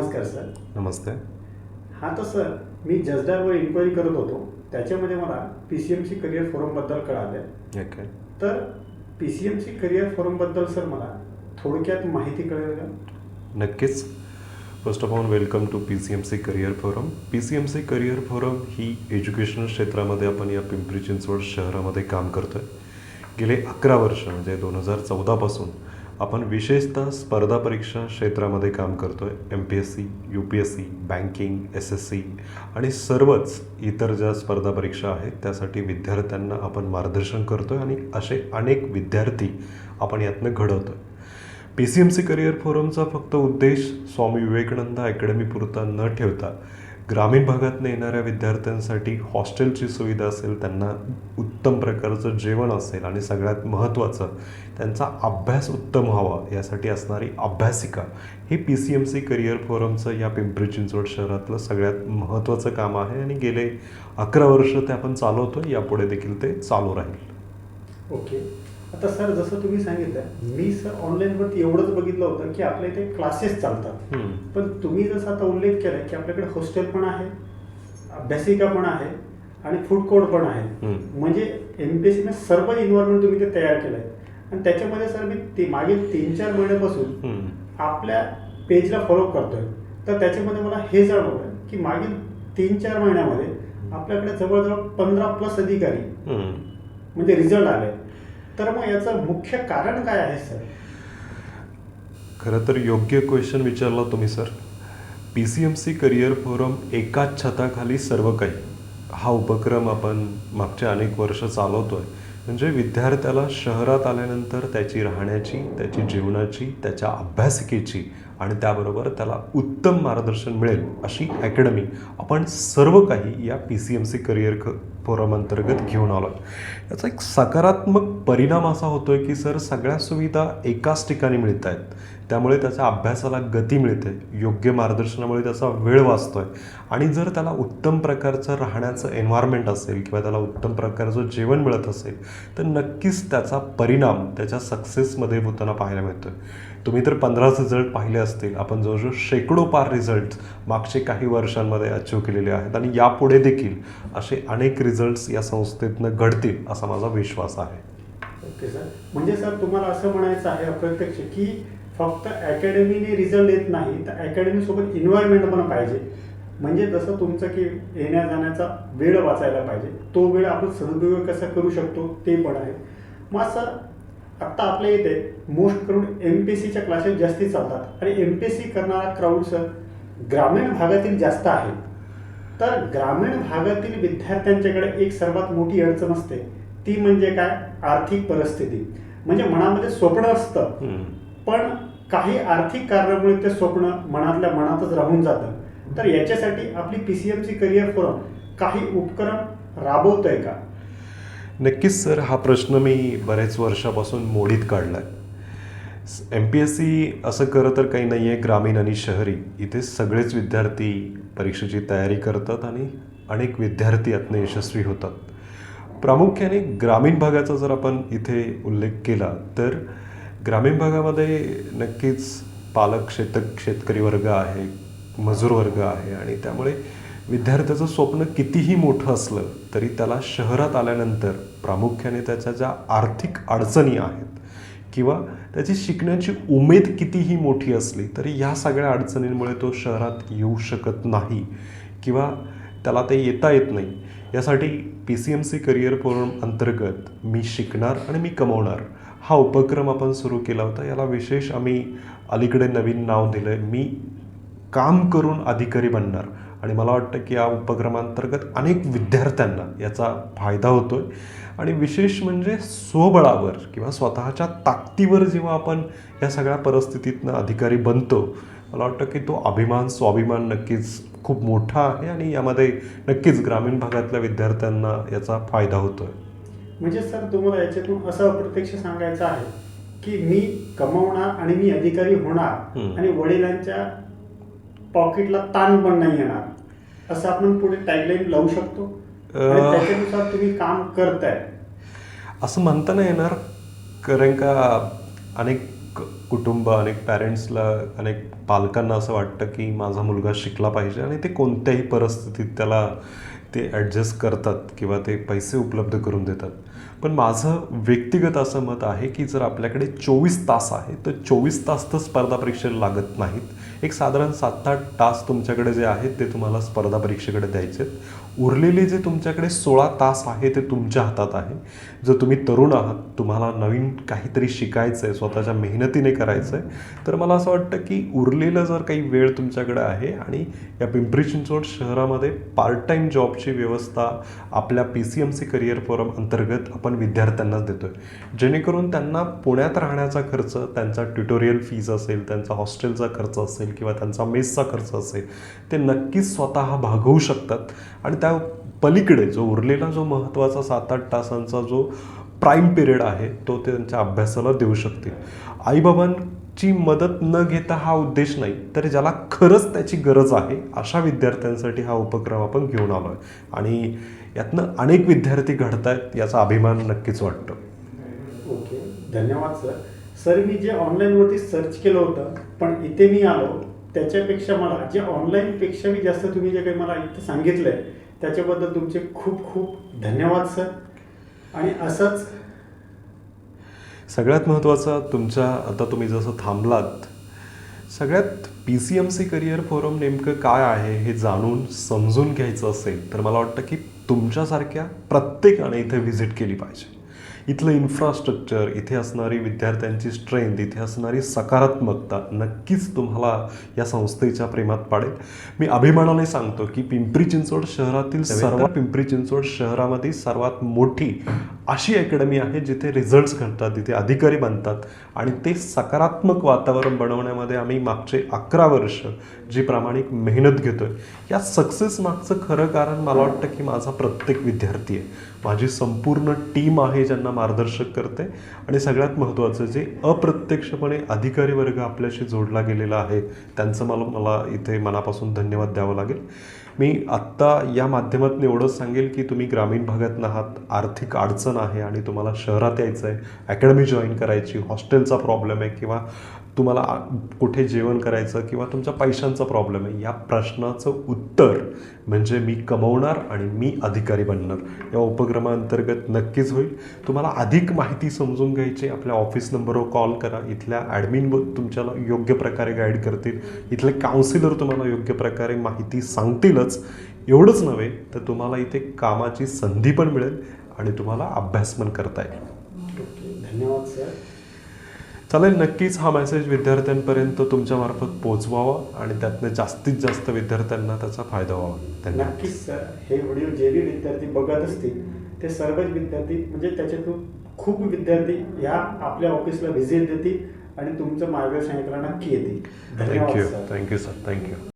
नमस्कार सर. नमस्ते. हा तर सर मी जसडावर इन्क्वायरी करत होतो. त्याच्यामध्ये मला P C M C career फोरमबद्दल कळालं. ओके तर P C M C career फोरमबद्दल sir मला थोडक्यात माहिती कळेल का? नक्कीच. First of all welcome to P C M C career forum P C M C career forum he educational क्षेत्रामध्ये आपण या पिंपरी चिंचवड शहरामध्ये काम करतो आहे गेले अकरा वर्ष म्हणजे दोन हजार चौदापासून आपण विशेषतः स्पर्धा परीक्षा क्षेत्रामध्ये काम करतो आहे M P S C U P S C banking S S C आणि सर्वच इतर ज्या स्पर्धा परीक्षा आहेत त्यासाठी विद्यार्थ्यांना आपण मार्गदर्शन करतो आहे आणि असे अनेक विद्यार्थी आपण यातनं घडवतो आहे P C M C career फोरमचा फक्त उद्देश स्वामी विवेकानंद अकॅडमीपुरता न ठेवता ग्रामीण भागातनं येणाऱ्या विद्यार्थ्यांसाठी हॉस्टेलची सुविधा असेल त्यांना उत्तम प्रकारचं जेवण असेल आणि सगळ्यात महत्त्वाचं त्यांचा अभ्यास उत्तम व्हावा यासाठी असणारी अभ्यासिका हे P C M C career फोरमचं या पिंपरी चिंचवड शहरातलं सगळ्यात महत्त्वाचं काम आहे आणि गेले अकरा वर्ष ते आपण चालवतो यापुढे देखील ते चालू राहील. ओके. आता सर जसं तुम्ही सांगितलं मी सर ऑनलाईनवरती एवढंच बघितलं होतं की आपल्या इथे क्लासेस चालतात. पण तुम्ही जसं आता उल्लेख केला की आपल्याकडे हॉस्टेल पण आहे अभ्यासिका पण आहे आणि फूड कोर्ट पण आहे. म्हणजे एम पी एस सीने सर्व इन्व्हायरमेंट तुम्ही ते तयार केलं आहे आणि त्याच्यामध्ये सर मी ते मागील तीन चार महिन्यापासून. आपल्या पेजला फॉलो करतोय तर त्याच्यामध्ये मला हे जाणवलं की मागील तीन चार महिन्यामध्ये आपल्याकडे जवळजवळ पंधरा प्लस अधिकारी. म्हणजे रिझल्ट आले तर मग याचं मुख्य कारण काय आहे सर? खरं तर योग्य क्वेश्चन विचारला तुम्ही sir. P C M C career forum एकाच छताखाली सर्व काही हा उपक्रम आपण मागच्या अनेक वर्ष चालवतो आहे म्हणजे विद्यार्थ्याला शहरात आल्यानंतर त्याची राहण्याची त्याची जीवनाची त्याच्या अभ्यासिकेची आणि त्याबरोबर त्याला उत्तम मार्गदर्शन मिळेल अशी अकॅडमी आपण सर्व काही या P C M C career क फोरम अंतर्गत घेऊन आलो याचा एक सकारात्मक परिणाम असा होतोय की सर सगळ्या सुविधा एकाच ठिकाणी मिळत आहेत त्यामुळे त्याच्या अभ्यासाला गती मिळते योग्य मार्गदर्शनामुळे त्याचा वेळ वाचतोय. आणि जर त्याला उत्तम प्रकारचं राहण्याचं एन्व्हायरमेंट असेल किंवा त्याला उत्तम प्रकारचं जेवण मिळत असेल तर नक्कीच त्याचा परिणाम त्याच्या सक्सेसमध्ये होताना पाहायला मिळतोय. तुम्ही तर पंधराच रिझल्ट पाहिले असतील. आपण जवळजवळ शेकडो पार रिझल्ट मागचे काही वर्षांमध्ये अचीव केलेले आहेत आणि यापुढे देखील असे अनेक रिझल्ट्स या संस्थेतनं घडतील असा माझा विश्वास आहे. Okay sir. म्हणजे सर तुम्हाला असं म्हणायचं आहे अप्रत्यक्ष की फक्त अकॅडमीने रिझल्ट येत नाही तर अकॅडमी सोबत इन्व्हायरमेंट पण पाहिजे. म्हणजे जसं तुमचं की येण्या जाण्याचा वेळ वाचायला पाहिजे तो वेळ आपण सदुपयोग कसा करू शकतो ते पण आहे. मग सर आत्ता आपल्या इथे मोस्ट करून एम पी एस सीच्या क्लासेस जास्ती चालतात. आणि एम पी एस सी करणारा क्राऊड सर ग्रामीण भागातील जास्त आहे. तर ग्रामीण भागातील विद्यार्थ्यांच्याकडे एक सर्वात मोठी अडचण असते ती म्हणजे काय? आर्थिक परिस्थिती. म्हणजे मनामध्ये स्वप्न असतं. पण काही आर्थिक कारणामुळे ते स्वप्न मनातल्या मनातच राहून जातं. तर याच्यासाठी आपली P C M C career forum काही उपक्रम राबवत आहे का? नक्कीच सर. हा प्रश्न मी बरेच वर्षापासून मोडीत काढला आहे एम पी एस सी असं खरं तर काही नाही आहे ग्रामीण आणि शहरी इथे सगळेच विद्यार्थी परीक्षेची तयारी करतात आणि अनेक विद्यार्थी यातनं यशस्वी होतात. प्रामुख्याने ग्रामीण भागाचा जर आपण इथे उल्लेख केला तर ग्रामीण भागामध्ये नक्कीच पालक शेतक शेतकरी वर्ग आहे मजूर वर्ग आहे आणि त्यामुळे विद्यार्थ्याचं स्वप्न कितीही मोठं असलं तरी त्याला शहरात आल्यानंतर प्रामुख्याने त्याच्या ज्या आर्थिक अडचणी आहेत किंवा त्याची शिकण्याची उमेद कितीही मोठी असली तरी ह्या सगळ्या अडचणींमुळे तो शहरात येऊ शकत नाही किंवा त्याला ते येता येत नाही. यासाठी P C M C career forum अंतर्गत मी शिकणार आणि मी कमवणार हा उपक्रम आपण सुरू केला होता. याला विशेष आम्ही अलीकडे नवीन नाव दिलं आहे मी काम करून अधिकारी बनणार. आणि मला वाटतं की या उपक्रमांतर्गत अनेक विद्यार्थ्यांना याचा फायदा होतो आहे आणि विशेष म्हणजे स्वबळावर किंवा स्वतःच्या ताकदीवर जेव्हा आपण या सगळ्या परिस्थितीतनं अधिकारी बनतो मला वाटतं की तो अभिमान स्वाभिमान नक्कीच खूप मोठा आहे आणि यामध्ये नक्कीच ग्रामीण भागातल्या विद्यार्थ्यांना याचा फायदा होतोय. म्हणजे सर तुम्हाला याच्यातून असं अप्रत्यक्ष सांगायचं आहे की मी कमवणार आणि मी अधिकारी होणार. आणि वडिलांच्या पॉकेटला ताण पण नाही येणार असं आपण पुढे टॅगलाईन लावू शकतो? त्याच्यानुसार तुम्ही काम करताय. असं म्हणता नाही येणार कारण का अनेक अनेक कुटुंब अनेक पॅरेंट्सला अनेक पालकांना असं वाटतं की माझा मुलगा शिकला पाहिजे आणि ते कोणत्याही परिस्थितीत त्याला ते ॲडजस्ट करतात किंवा ते पैसे उपलब्ध करून देतात. पण माझं व्यक्तिगत असं मत आहे की जर आपल्याकडे चोवीस तास आहे तर चोवीस तास तर स्पर्धा परीक्षेला लागत नाहीत. एक साधारण सात आठ तास तुमच्याकडे जे आहेत ते तुम्हाला स्पर्धा परीक्षेकडे द्यायचे आहेत उरलेले जे तुमच्याकडे सोळा तास आहे ते तुमच्या हातात आहे. जर तुम्ही तरुण आहात तुम्हाला नवीन काहीतरी शिकायचं आहे स्वतःच्या मेहनतीने करायचं आहे तर मला असं वाटतं की उरलेलं जर काही वेळ तुमच्याकडे आहे आणि या पिंपरी चिंचवड शहरामध्ये पार्ट टाईम जॉबची व्यवस्था आपल्या P C M C career forum अंतर्गत आपण विद्यार्थ्यांनाच देतो आहे जेणेकरून त्यांना पुण्यात राहण्याचा खर्च त्यांचा ट्युटोरियल फीज असेल त्यांचा हॉस्टेलचा खर्च असेल किंवा त्यांचा मेसचा खर्च असेल ते नक्कीच स्वतः भागवू शकतात. आणि त्या पलीकडे जो उरलेला जो महत्त्वाचा सात आठ तासांचा जो प्राईम पिरियड आहे तो ते त्यांच्या अभ्यासाला देऊ शकतील. आईबाबांची मदत न घेता हा उद्देश नाही तर ज्याला खरंच त्याची गरज आहे अशा विद्यार्थ्यांसाठी हा उपक्रम आपण घेऊन आलो आहे आणि यातनं अनेक विद्यार्थी घडत आहेत याचा अभिमान नक्कीच वाटतो. ओके. धन्यवाद सर. सर मी जे ऑनलाईनवरती सर्च केलं होतं पण इथे मी आलो त्याच्यापेक्षा मला जे ऑनलाईनपेक्षा मी जास्त तुम्ही जे काही मला इथं सांगितलं आहे त्याच्याबद्दल तुमचे खूप खूप धन्यवाद सर. आणि असंच सगळ्यात महत्त्वाचं तुमच्या आता तुम्ही जसं थांबलात सगळ्यात P C M C career forum नेमकं काय आहे हे जाणून समजून घ्यायचं असेल तर मला वाटतं की तुमच्यासारख्या प्रत्येकाने इथे व्हिजिट केली पाहिजे. इथलं इन्फ्रास्ट्रक्चर इथे असणारी विद्यार्थ्यांची स्ट्रेंथ इथे असणारी सकारात्मकता नक्कीच तुम्हाला या संस्थेच्या प्रेमात पाडेल. मी अभिमानाने सांगतो की पिंपरी चिंचवड शहरातील सर्व पिंपरी चिंचवड शहरामध्ये सर्वात मोठी अशी अकॅडमी आहे जिथे रिझल्ट्स घडतात जिथे अधिकारी बनतात आणि ते सकारात्मक वातावरण बनवण्यामध्ये आम्ही मागचे अकरा वर्ष जी प्रामाणिक मेहनत घेतोय या सक्सेस मागचं खरं कारण मला वाटतं की माझा प्रत्येक विद्यार्थी आहे. माझी संपूर्ण टीम आहे ज्यांना मार्गदर्शक करते. आणि सगळ्यात महत्त्वाचं जे अप्रत्यक्षपणे अधिकारी वर्ग आपल्याशी जोडला गेलेला आहे त्यांचं मला मला इथे मनापासून धन्यवाद द्यावं लागेल. मी आत्ता या माध्यमातून एवढंच सांगेल की तुम्ही ग्रामीण भागातनं आहात आर्थिक अडचण आहे आणि तुम्हाला शहरात यायचं आहे अकॅडमी जॉईन करायची हॉस्टेलचा प्रॉब्लेम आहे किंवा तुम्हाला कुठे जेवण करायचं किंवा तुमच्या पैशांचा प्रॉब्लेम आहे या प्रश्नाचं उत्तर म्हणजे मी कमवणार आणि मी अधिकारी बनणार. या उपक्रमाअंतर्गत नक्कीच होईल. तुम्हाला अधिक माहिती समजून घ्यायची आपल्या ऑफिस नंबरवर कॉल करा. इथल्या ॲडमिन तुमच्याला योग्य प्रकारे गाईड करतील. इथले काउन्सिलर तुम्हाला योग्य प्रकारे माहिती सांगतीलच. एवढंच नव्हे तर तुम्हाला इथे कामाची संधी पण मिळेल आणि तुम्हाला अभ्यास पण करता येईल. चालेल नक्कीच हा मेसेज विद्यार्थ्यांपर्यंत तुमच्यामार्फत पोचवावा आणि त्यातनं जास्तीत जास्त विद्यार्थ्यांना त्याचा फायदा व्हावा. नक्कीच सर. हे व्हिडिओ जे बी विद्यार्थी बघत असतील ते सर्वच विद्यार्थी म्हणजे त्याच्यातून खूप विद्यार्थी ह्या आपल्या ऑफिसला व्हिजिट देतील आणि तुमचं मार्गदर्शन ऐकायला नक्की येतील. Thank you sir. Thank you sir thank you